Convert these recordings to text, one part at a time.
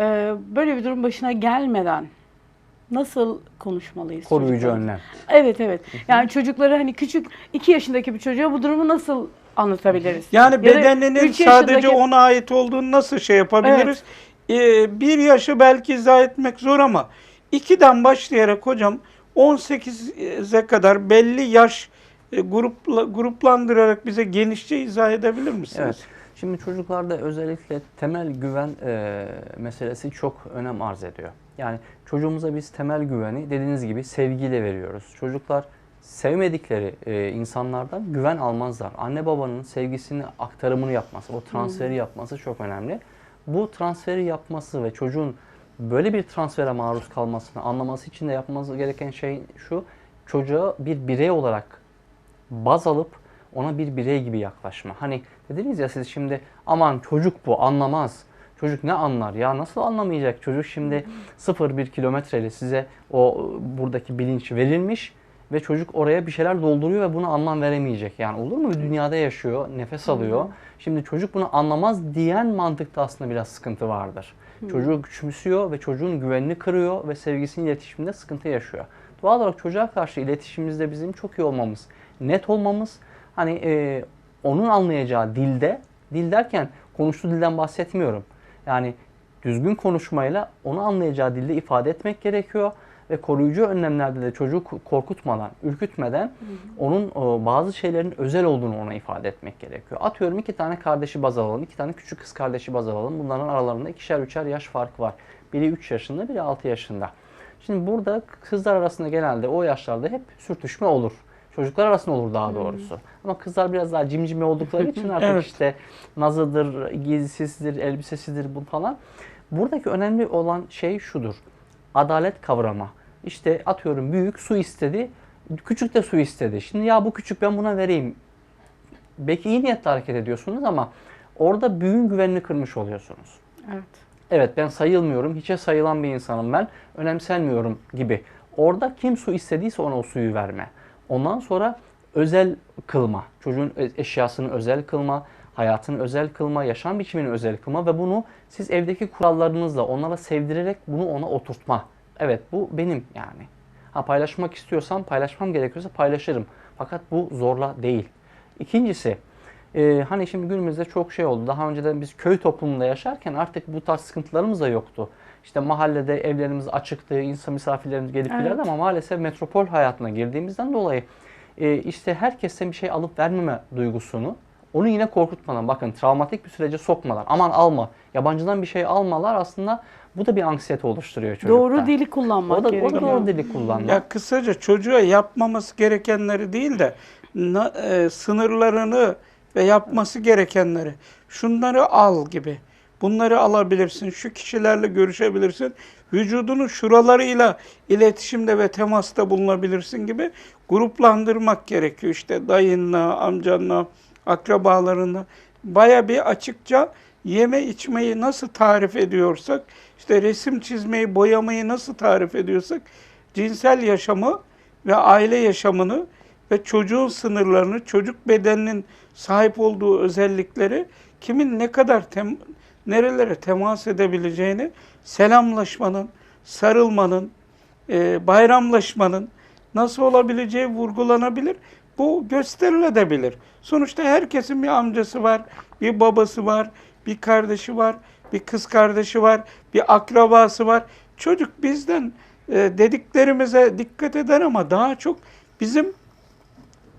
e, böyle bir durum başına gelmeden nasıl konuşmalıyız? Koruyucu önlem. Evet evet. Yani çocukları hani küçük 2 yaşındaki bir çocuğa bu durumu nasıl anlatabiliriz? Yani Ya bedeninin üç sadece yaşındaki- ona ait olduğunu nasıl şey yapabiliriz? Ee, bir yaşı belki izah etmek zor ama 2'den başlayarak hocam 18'e kadar belli yaş e, grupla, gruplandırarak bize genişçe izah edebilir misiniz? Evet. Şimdi çocuklarda özellikle temel güven e, meselesi çok önem arz ediyor. Yani çocuğumuza biz temel güveni dediğiniz gibi sevgiyle veriyoruz. Çocuklar sevmedikleri e, insanlardan güven almazlar. Anne babanın sevgisini aktarımını yapması, o transferi yapması çok önemli. Bu transferi yapması ve çocuğun böyle bir transfere maruz kalmasını anlaması için de yapması gereken şey şu. Çocuğa bir birey olarak baz alıp ona bir birey gibi yaklaşma. Hani dediniz ya siz şimdi aman çocuk bu anlamaz. Çocuk ne anlar ya nasıl anlamayacak çocuk şimdi 0-1 kilometreyle size o buradaki bilinç verilmiş ve çocuk oraya bir şeyler dolduruyor ve buna anlam veremeyecek. Yani olur mu? Bir dünyada yaşıyor, nefes alıyor. Şimdi çocuk bunu anlamaz diyen mantıkta aslında biraz sıkıntı vardır. Çocuğu küçümsüyor ve çocuğun güvenini kırıyor ve sevgisinin iletişiminde sıkıntı yaşıyor. Doğal olarak çocuğa karşı iletişimimizde bizim çok iyi olmamız, net olmamız, hani e, onun anlayacağı dilde, dil derken konuştuğu dilden bahsetmiyorum. Yani düzgün konuşmayla onu anlayacağı dilde ifade etmek gerekiyor ve koruyucu önlemlerde de çocuğu korkutmadan, ürkütmeden onun bazı şeylerin özel olduğunu ona ifade etmek gerekiyor. Atıyorum iki tane kardeşi baz alalım, iki tane küçük kız kardeşi baz alalım. Bunların aralarında ikişer üçer yaş fark var. Biri 3 yaşında, biri 6 yaşında. Şimdi burada kızlar arasında genelde o yaşlarda hep sürtüşme olur. Çocuklar arasında olur daha doğrusu. Ama kızlar biraz daha cimcime oldukları için artık Evet. işte nazıdır, giysisidir, elbisesidir bu falan. Buradaki önemli olan şey şudur. Adalet kavrama. İşte atıyorum büyük su istedi, küçük de su istedi. Şimdi ya bu küçük ben buna vereyim. Belki iyi niyetle hareket ediyorsunuz ama orada büyüğün güvenini kırmış oluyorsunuz. Evet. Evet ben sayılmıyorum, hiçe sayılan bir insanım ben, önemsenmiyorum gibi. Orada kim su istediyse ona o suyu verme. Ondan sonra özel kılma, çocuğun e- eşyasını özel kılma, hayatını özel kılma, yaşam biçimini özel kılma ve bunu siz evdeki kurallarınızla onlara sevdirerek bunu ona oturtma. Evet bu benim yani. Ha paylaşmak istiyorsam paylaşmam gerekiyorsa paylaşırım. Fakat bu zorla değil. İkincisi ee, hani şimdi günümüzde çok şey oldu. Daha önceden biz köy toplumunda yaşarken artık bu tarz sıkıntılarımız da yoktu. İşte mahallede evlerimiz açıktı, insan misafirlerimiz gelip Evet. giderdi ama maalesef metropol hayatına girdiğimizden dolayı e, işte herkesten bir şey alıp vermeme duygusunu onu yine korkutmadan bakın travmatik bir sürece sokmadan aman alma yabancıdan bir şey almalar aslında bu da bir anksiyete oluşturuyor çocukta. Doğru dili kullanmak o da, o gerekiyor. da doğru dili kullanmak. Ya kısaca çocuğa yapmaması gerekenleri değil de na- e, sınırlarını ve yapması gerekenleri şunları al gibi. Bunları alabilirsin. Şu kişilerle görüşebilirsin. Vücudunun şuralarıyla iletişimde ve temasta bulunabilirsin gibi gruplandırmak gerekiyor. İşte dayınla, amcanla, akrabalarınla. Baya bir açıkça yeme içmeyi nasıl tarif ediyorsak, işte resim çizmeyi, boyamayı nasıl tarif ediyorsak, cinsel yaşamı ve aile yaşamını ve çocuğun sınırlarını, çocuk bedeninin sahip olduğu özellikleri kimin ne kadar tem, nerelere temas edebileceğini selamlaşmanın, sarılmanın, e, bayramlaşmanın nasıl olabileceği vurgulanabilir. Bu gösterilebilir. Sonuçta herkesin bir amcası var, bir babası var, bir kardeşi var, bir kız kardeşi var, bir akrabası var. Çocuk bizden e, dediklerimize dikkat eder ama daha çok bizim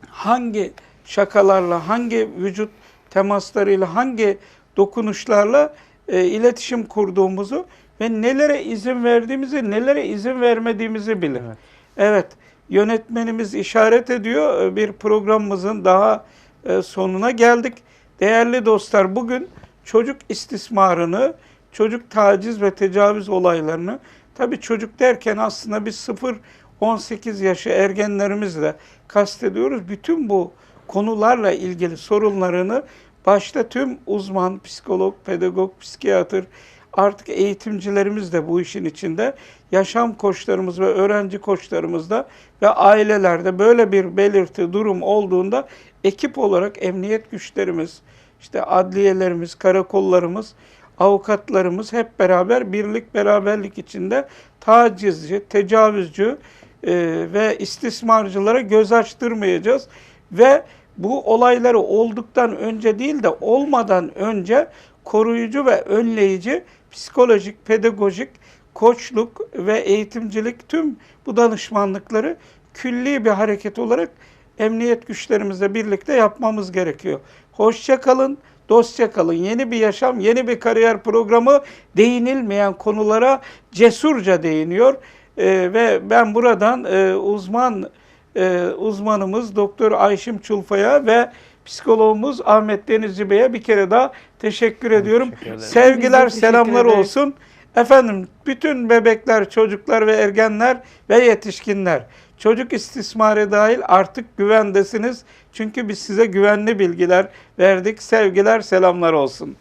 hangi şakalarla, hangi vücut temaslarıyla, hangi dokunuşlarla e, iletişim kurduğumuzu ve nelere izin verdiğimizi, nelere izin vermediğimizi bilir. Evet. Evet, yönetmenimiz işaret ediyor. E, Bir programımızın daha e, sonuna geldik. Değerli dostlar, bugün çocuk istismarını, çocuk taciz ve tecavüz olaylarını, tabii çocuk derken aslında biz 0-18 yaşı ergenlerimizle kastediyoruz. Bütün bu konularla ilgili sorunlarını başta tüm uzman, psikolog, pedagog, psikiyatr, artık eğitimcilerimiz de bu işin içinde, yaşam koçlarımız ve öğrenci koçlarımız da ve ailelerde böyle bir belirti, durum olduğunda ekip olarak emniyet güçlerimiz, işte adliyelerimiz, karakollarımız, avukatlarımız hep beraber birlik beraberlik içinde tacizci, tecavüzcü e, ve istismarcılara göz açtırmayacağız. Ve bu olayları olduktan önce değil de olmadan önce koruyucu ve önleyici psikolojik, pedagojik, koçluk ve eğitimcilik tüm bu danışmanlıkları külli bir hareket olarak emniyet güçlerimizle birlikte yapmamız gerekiyor. Hoşça kalın, dostça kalın. Yeni bir yaşam, yeni bir kariyer programı değinilmeyen konulara cesurca değiniyor. Ee, ve ben buradan e, uzman e, uzmanımız Doktor Ayşim Çulfa'ya ve psikologumuz Ahmet Denizci Bey'e bir kere daha teşekkür ediyorum. teşekkür ederim. Sevgiler, teşekkür selamlar ederiz. olsun. Efendim bütün bebekler, çocuklar ve ergenler ve yetişkinler çocuk istismarı dahil artık güvendesiniz. Çünkü biz size güvenli bilgiler verdik. Sevgiler, selamlar olsun.